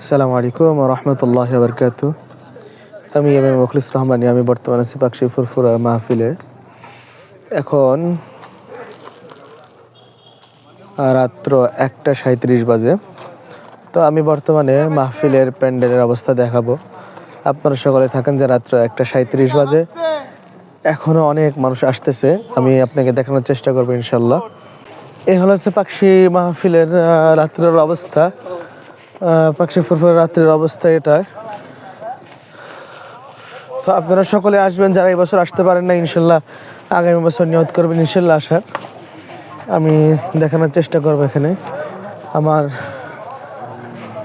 আসসালামু আলাইকুম রহমতুল্লাহ বরকাত আমি এম এ মুখলিস রহমানি, আমি বর্তমানে আছি পাকশি ফুরফুরা মাহফিলে। এখন রাত্র একটা সাঁত্রিশ বাজে। তো আমি বর্তমানে মাহফিলের প্যান্ডেলের অবস্থা দেখাবো। আপনারা সকলে থাকেন যে রাত্র একটা সাঁত্রিশ বাজে। এখনও অনেক মানুষ আসতেছে, আমি আপনাকে দেখানোর চেষ্টা করব ইনশাল্লাহ এই হলো হচ্ছে পাকশি মাহফিলের রাত্রের অবস্থা। আহ, পাকশি ফুরফুরের রাত্রের অবস্থা এটা তো আপনারা সকলে আসবেন যারা এই বছর আসতে পারেন না ইনশাল্লাহ আগামী বছর নিয়ত করবেন ইনশাল্লাহ আসার। আমি দেখানোর চেষ্টা করব এখানে। আমার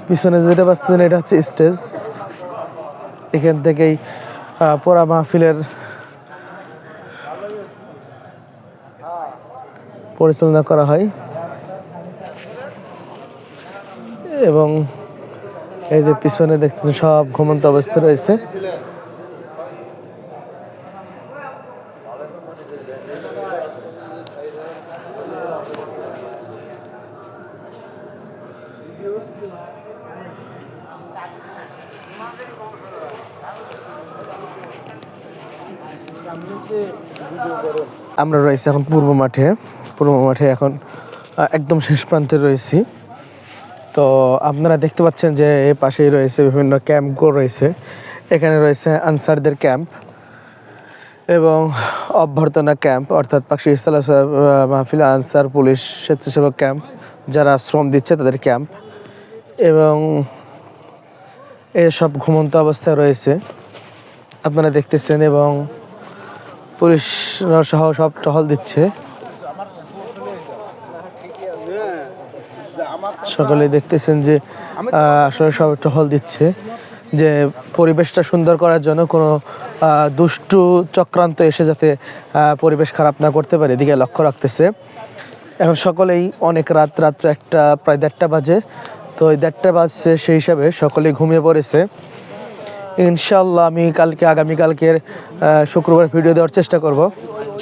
পিছনে যেটা পাচ্ছেন এটা হচ্ছে স্টেজ। এখান থেকেই পোড়া মাহফিলের পরিচালনা করা হয়। এবং এই যে পিছনে দেখতেছেন সব ঘুমন্ত অবস্থা রয়েছে। আমরা রয়েছি এখন পূর্ব মাঠে। পূর্ব মাঠে এখন একদম শেষ প্রান্তে রয়েছি। তো আপনারা দেখতে পাচ্ছেন যে এ পাশেই রয়েছে বিভিন্ন ক্যাম্পগুলো রয়েছে। এখানে রয়েছে আনসারদের ক্যাম্প এবং অভ্যর্থনা ক্যাম্প, অর্থাৎ পাখি ইসলাম মাহফিল আনসার, পুলিশ, স্বেচ্ছাসেবক ক্যাম্প, যারা শ্রম দিচ্ছে তাদের ক্যাম্প এবং এসব ঘুমন্ত অবস্থায় রয়েছে। আপনারা দেখতেছেন এবং পুলিশ সহ সব টহল দিচ্ছে। সকলে দেখতেছেন যে আসলে সব টহল দিচ্ছে, যে পরিবেশটা সুন্দর করার জন্য কোনো দুষ্টু চক্রান্ত এসে যাতে পরিবেশ খারাপ না করতে পারে, এদিকে লক্ষ্য রাখতেছে। এখন সকলেই অনেক রাত রাত্র একটা, প্রায় দেড়টা বাজে। তো ওই দেড়টা বাজছে সেই হিসাবে সকলেই ঘুমিয়ে পড়েছে। ইনশাল্লাহ আমি কালকে, আগামীকালকের শুক্রবার ভিডিও দেওয়ার চেষ্টা করব,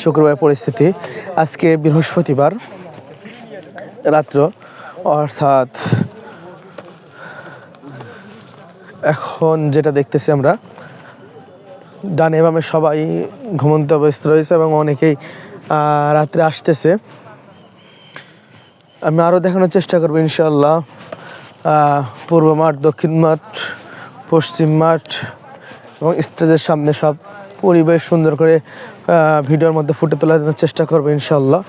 শুক্রবার পরিস্থিতি। আজকে বৃহস্পতিবার, রাত্র। অর্থাৎ এখন যেটা দেখতেছি আমরা, ডানে বামে সবাই ঘুমন্ত অবস্থা রয়েছে এবং অনেকেই রাত্রে আসতেছে। আমি আরও দেখানোর চেষ্টা করব ইনশাল্লাহ পূর্ব মাঠ, দক্ষিণ মাঠ, পশ্চিম মাঠ এবং স্টেজের সামনে সব পরিবেশ সুন্দর করে ভিডিওর মধ্যে ফুটে তোলার চেষ্টা করব ইনশাল্লাহ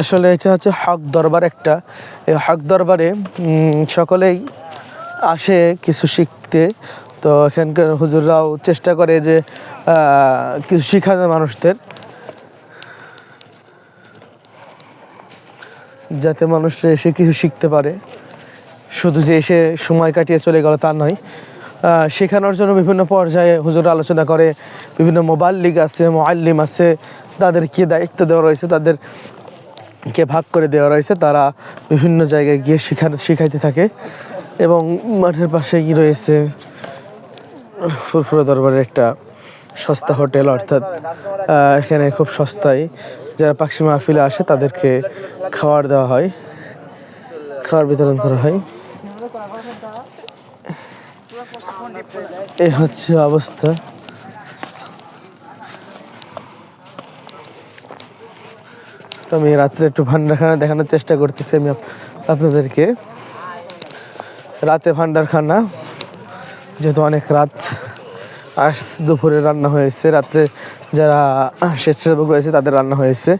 আসলে এটা হচ্ছে হক দরবার একটা। এই হক দরবারে সকলেই আসে কিছু শিখতে। তো এখানকার হুজুররাও চেষ্টা করে যে কিছু শিখানো মানুষদের। যাতে মানুষ এসে কিছু শিখতে পারে। শুধু যে এসে সময় কাটিয়ে চলে গেল তা নয়। শেখানোর জন্য বিভিন্ন পর্যায়ে হুজুর আলোচনা করে। বিভিন্ন মোবাইল লিগ আছে, মোয়াল্লিম আছে তাদেরকে দায়িত্ব দেওয়া রয়েছে, তাদের কে ভাগ করে দেওয়া রয়েছে, তারা বিভিন্ন জায়গায় গিয়ে শিখানো শিখাইতে থাকে। এবং মাঠের পাশে পাশেই রয়েছে ফুরফুরা দরবারের একটা সস্তা হোটেল, অর্থাৎ এখানে খুব সস্তায় যারা পাখি মাহফিলে আসে, তাদেরকে খাবার দেওয়া হয় খাবার বিতরণ করা হয়। এই হচ্ছে অবস্থা। তো আমি রাত্রে একটু ভান্ডারখানা দেখানোর চেষ্টা করতেছি আমি আপনাদেরকে। রাতে ভান্ডারখানা, যেহেতু অনেক রাত। আজ দুপুরে রান্না হয়েছে, রাত্রে যারা স্বেচ্ছাসেবক রয়েছে তাদের রান্না হয়েছে।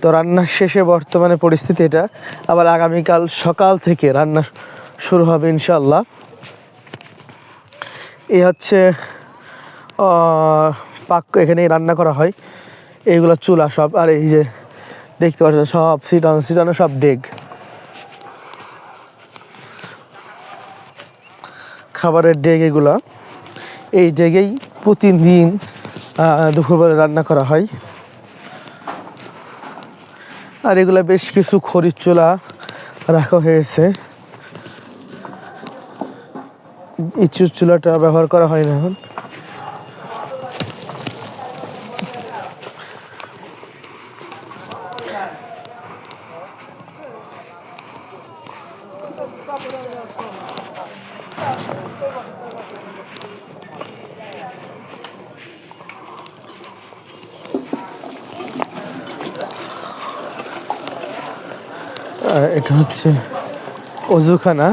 তো রান্নার শেষে বর্তমানে পরিস্থিতি এটা। আবার আগামীকাল সকাল থেকে রান্না শুরু হবে ইনশাল্লাহ এই হচ্ছে পাক এখানেই রান্না করা হয়। এইগুলো চুলা সব, আর এই যে দেখতে পাচ্ছেন সব সিটানো সিটানো সব ডেগ। খাবারের ডেগ এগুলা। এই ডেগেই প্রতিদিন দুপুরবেলা রান্না করা হয়। আর এগুলা বেশ কিছু খড়ির চুলা রাখা হয়েছে। ইচুর চুলাটা ব্যবহার করা হয় না এখন। এটা হচ্ছে অজুখানা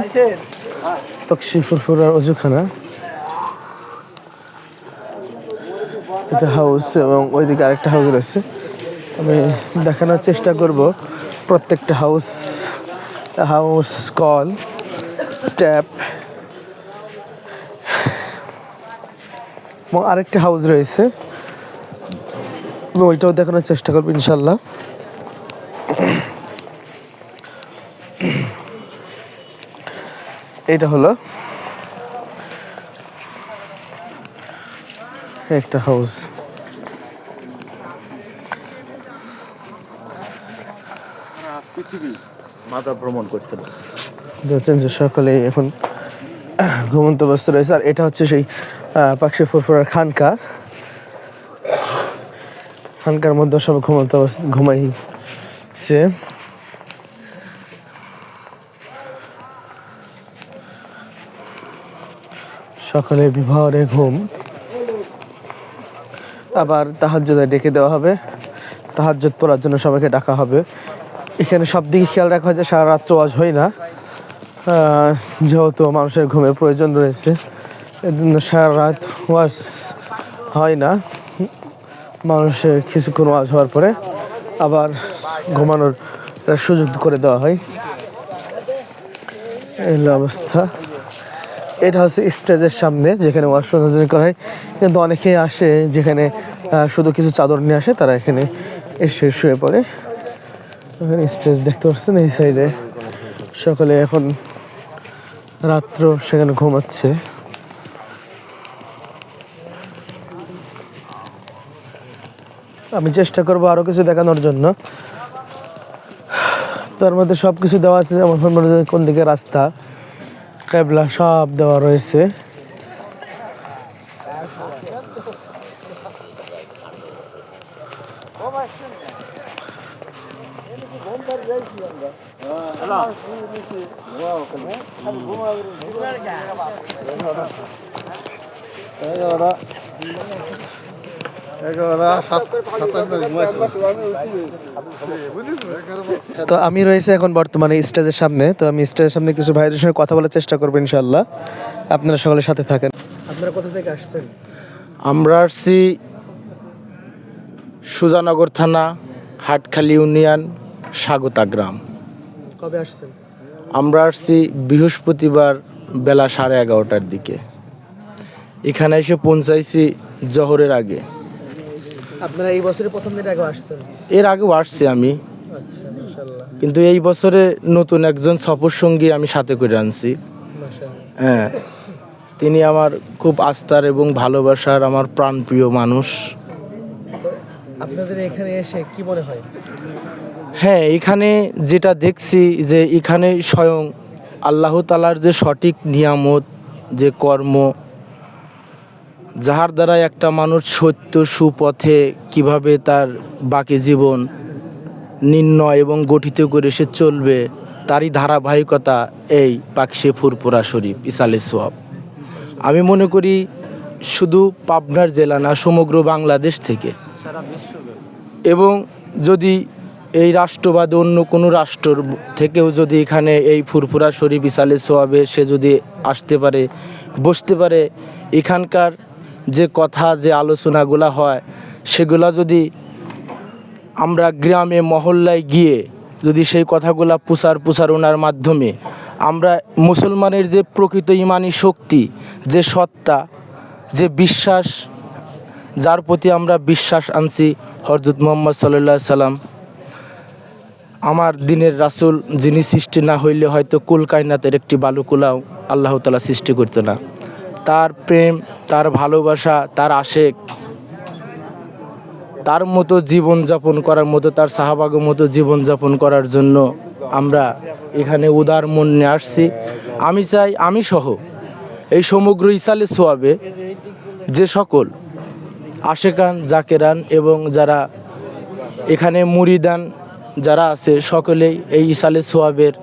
তকশি ফুরফুরার অজুখানা। এটা হাউস এবং ওইদিকে আরেকটা হাউস রয়েছে। আমি দেখানোর চেষ্টা করব প্রত্যেকটা হাউস হাউস কল ট্যাপ এবং আরেকটা হাউস রয়েছে। আমি ওইটাও দেখানোর চেষ্টা করব ইনশাল্লাহ এটা হলো। একটা হাউস। পৃথিবী মাথা ভ্রমণ করছিল দেখছেন যে সকলে এখন ঘুমন্ত অবস্থা রয়েছে। আর এটা হচ্ছে সেই পাকশি ফুরফুরার খানকা। খানকার মধ্যে সব ঘুমন্ত ঘুমাইছে। সকালে বিবাহরে ঘুম। আবার তাহাজ্জুদে ডেকে দেওয়া হবে। তাহাজ্জুদ পড়ার জন্য সবাইকে ডাকা হবে। এখানে সব দিকে খেয়াল রাখা হয় যে সারা রাত্র আজ হয় না। যেহেতু মানুষের ঘুমের প্রয়োজন রয়েছে এর জন্য সারা রাত ওয়াজ হয় না। মানুষের কিছুক্ষণ ওয়াজ হওয়ার পরে আবার ঘুমানোর সুযোগ করে দেওয়া হয়। এই অবস্থা। এটা হচ্ছে স্টেজের সামনে, যেখানে শোনা করা হয়। কিন্তু অনেকেই আসে যেখানে শুধু কিছু চাদর নিয়ে আসে, তারা এখানে এসে শুয়ে পড়ে। এখানে স্টেজ দেখতে পাচ্ছেন এই সাইডে। সকালে এখন রাত্র সেখানে ঘুমাচ্ছে। আমি চেষ্টা করব আরও কিছু দেখানোর জন্য। তার মধ্যে সব কিছু দেওয়া আছে যেমন কোন দিকে রাস্তা। কেবলা সব দেওয়া রয়েছে তো। আমি রয়েছে এখন বর্তমানে স্টেজের সামনে। তো আমি স্টেজের সামনে কিছু ভাইদের সঙ্গে কথা বলার চেষ্টা করব ইনশাল্লাহ আপনারা সকলের সাথে থাকেন। আপনারা কোথা থেকে আসছেন? আমরা আসছি সুজানগর থানা হাটখালি ইউনিয়ন স্বাগতা গ্রাম। কবে আসছেন? আমরা আসছি বৃহস্পতিবার বেলা সাড়ে এগারোটার দিকে। এখানে এসে পৌঁছাইছি জহরের আগে। আপনারা এই বছরের প্রথম দিন আগে আসছেন? এর আগেও আসছি আমি। আচ্ছা কিন্তু এই বছরে নতুন একজন সফর সঙ্গী আমি সাথে করে আনছি। হ্যাঁ তিনি আমার খুব আস্থার এবং ভালোবাসার আমার প্রাণপ্রিয় মানুষ। আপনাদের এখানে এসে কি মনে হয়? হ্যাঁ এখানে যেটা দেখছি যে এখানে স্বয়ং আল্লাহ তালার যে সঠিক নিয়ামত যে কর্ম যাহার দ্বারা একটা মানুষ সত্য সুপথে কীভাবে তার বাকি জীবন নির্ণয় এবং গঠিত করে সে চলবে, তারই ধারাবাহিকতা এই পাকশে ফুরপুরা শরীফ, ইসালে সোয়াব। আমি মনে করি শুধু পাবনার জেলা না, সমগ্র বাংলাদেশ থেকে। এবং যদি এই রাষ্ট্রবাদ অন্য কোনো রাষ্ট্র থেকেও যদি এখানে এই ফুরফুরা শরীফ, ইসালে সোয়াবে সে যদি আসতে পারে, বসতে পারে, এখানকার যে কথা, যে আলোচনাগুলো হয়, সেগুলা যদি আমরা গ্রামে, মহল্লায় গিয়ে যদি সেই কথাগুলা প্রচার প্রচারণার মাধ্যমে আমরা মুসলমানের যে প্রকৃত ইমানি শক্তি, যে সত্তা, যে বিশ্বাস, যার প্রতি আমরা বিশ্বাস আনছি হরজত মোহাম্মদ সাল্লাহ সাল্লাম, আমার দিনের রাসুল যিনি সৃষ্টি না হইলে হয়তো কুল কায়নাতের একটি বালুকুলাও আল্লাহ তালা সৃষ্টি করতো না। তার প্রেম, তার ভালোবাসা, তার আশেক, তার মতো জীবনযাপন করার মতো, তার সাহাবাগের মতো জীবনযাপন করার জন্য আমরা এখানে উদার মন নিয়ে আসছি। আমি চাই, আমি সহ এই সমগ্র ইসালে সোয়াবে যে সকল আশেকান, জাকেরান এবং যারা এখানে মুরিদান যারা আছে, সকলেই এই ইসালে সোয়াবের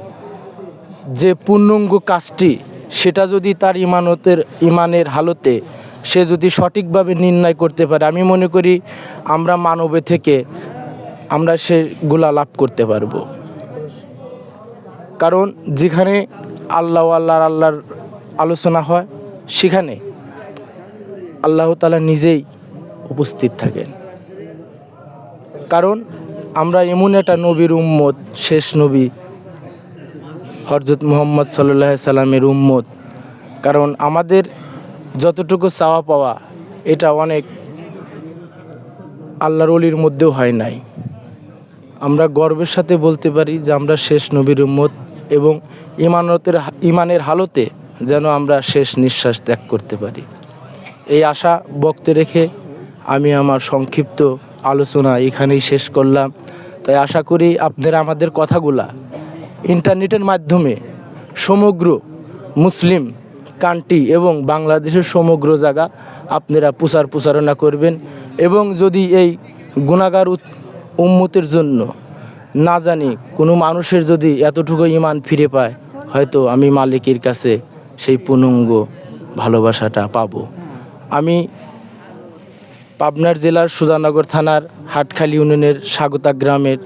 যে পূর্ণাঙ্গ কাজটি সেটা যদি তার ইমানতের, ইমানের হালতে সে যদি সঠিকভাবে নির্ণয় করতে পারে, আমি মনে করি আমরা মানবে থেকে আমরা সেগুলা লাভ করতে পারব। কারণ যেখানে আল্লাহ আল্লাহর আল্লাহর আলোচনা হয়, সেখানে আল্লাহ তালা নিজেই উপস্থিত থাকেন। কারণ আমরা এমন একটা নবীর উম্মত, শেষ নবী হরজত মুহম্মদ সাল্লাহ সাল্লামের উম্মত। কারণ আমাদের যতটুকু চাওয়া পাওয়া, এটা অনেক আল্লাহর অলির মধ্যেও হয় নাই। আমরা গর্বের সাথে বলতে পারি যে আমরা শেষ নবীর উম্মত এবং ইমানতের ইমানের হালতে যেন আমরা শেষ নিঃশ্বাস ত্যাগ করতে পারি। এই আশা বক্তে রেখে আমি আমার সংক্ষিপ্ত আলোচনা এখানেই শেষ করলাম। তাই আশা করি আপনারা আমাদের কথাগুলা ইন্টারনেটের মাধ্যমে সমগ্র মুসলিম কান্ট্রি এবং বাংলাদেশের সমগ্র জায়গা আপনারা প্রচার প্রচারণা করবেন এবং যদি এই গুণাগার উম্মতের জন্য না জানি কোনো মানুষের যদি এতটুকু ইমান ফিরে পায়, হয়তো আমি মালিকের কাছে সেই পূর্ণাঙ্গ ভালোবাসাটা পাব। আমি পাবনার জেলার সুজানগর থানার হাটখালি ইউনিয়নের স্বাগতা গ্রামের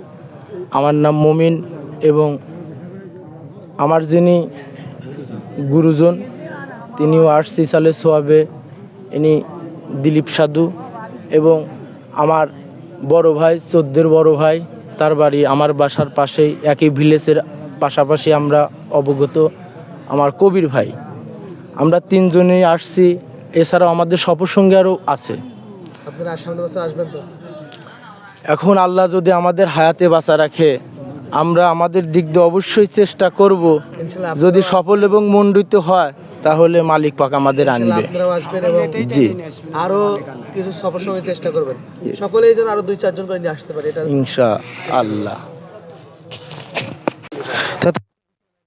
আমার নাম মমিন এবং আমার যিনি গুরুজন তিনিও আরসি সালে সোয়াবে ইনি দিলীপ সাধু এবং আমার বড় ভাই চোদ্দের বড় ভাই তার বাড়ি আমার বাসার পাশেই একই ভিলেজের পাশাপাশি আমরা অবগত আমার কবির ভাই। আমরা তিনজনেই আসছি এছাড়াও আমাদের সফরসঙ্গী আরও আছে। এখন আল্লাহ যদি আমাদের হায়াতে বাঁচা রাখে আমরা আমাদের দিক দিয়ে অবশ্যই চেষ্টা করব। যদি সফল এবং মণ্ডিত হয় তাহলে মালিক পাক আমাদের আনবে। জি। আরও কিছু সফর সময় চেষ্টা করবেন। সকলেই যেন আরও দুই চারজন করে নিয়ে আসতে পারে এটা ইনশা আল্লাহ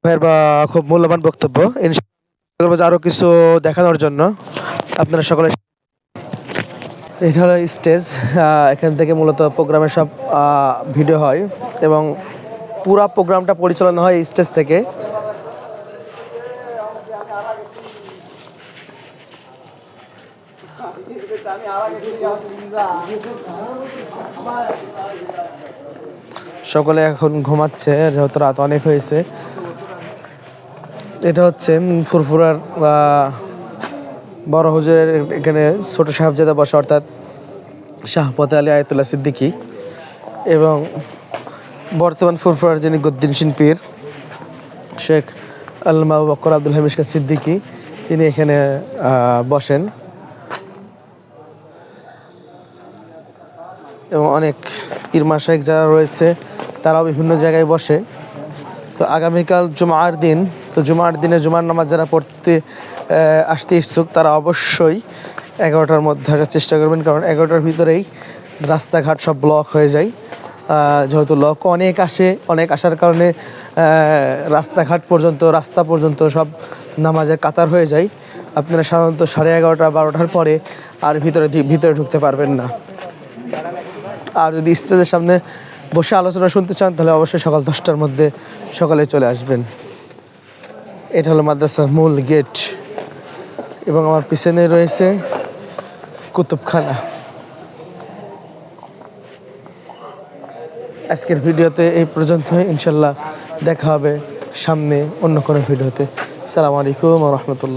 ভাইয়ের বা খুব মূল্যবান বক্তব্য। ইনশাআল্লাহ আরও কিছু দেখানোর জন্য। আপনারা সকলে এটা হলো স্টেজ এখান থেকে মূলত প্রোগ্রামের সব আহ, ভিডিও হয় এবং পুরা প্রোগ্রামটা পরিচালনা হয় স্টেজ থেকে। সকলে এখন ঘুমাচ্ছে, যেহেতু রাত অনেক হয়েছে। এটা হচ্ছে ফুরফুরার বড় হুজুরের এখানে ছোট সাহেবজাদা বসা, অর্থাৎ শাহপতে আলী আয়তুল্লাহ সিদ্দিকী। এবং বর্তমান ফুরফুরার যিনি গদ্দিন পীর শেখ আল্লামা আবু বকর আব্দুল হামিশকা সিদ্দিকী, তিনি এখানে বসেন। এবং অনেক পীর শেখ যারা রয়েছে, তারাও বিভিন্ন জায়গায় বসে। তো আগামীকাল জুমার দিন, তো জুমার দিনে জুমার নামাজ যারা পড়তে আসতে ইচ্ছুক, তারা অবশ্যই এগারোটার মধ্যে আসার চেষ্টা করবেন। কারণ এগারোটার ভিতরেই রাস্তাঘাট সব ব্লক হয়ে যায়। যেহেতু লোক অনেক আসে, অনেক আসার কারণে রাস্তাঘাট পর্যন্ত, রাস্তা পর্যন্ত সব নামাজের কাতার হয়ে যায়। আপনারা সাধারণত সাড়ে এগারোটা, বারোটার পরে আর ভিতরে ভিতরে ঢুকতে পারবেন না। আর যদি স্টেজের সামনে বসে আলোচনা শুনতে চান, তাহলে অবশ্যই সকাল দশটার মধ্যে সকালে চলে আসবেন। এটা হলো মাদ্রাসার মূল গেট এবং আমার পিছনে রয়েছে কুতুবখানা। আজকের ভিডিওতে এই পর্যন্ত ইনশাল্লাহ দেখা হবে সামনে অন্য কোনো ভিডিওতে। সালাম আলাইকুম রহমতুল্লাহ।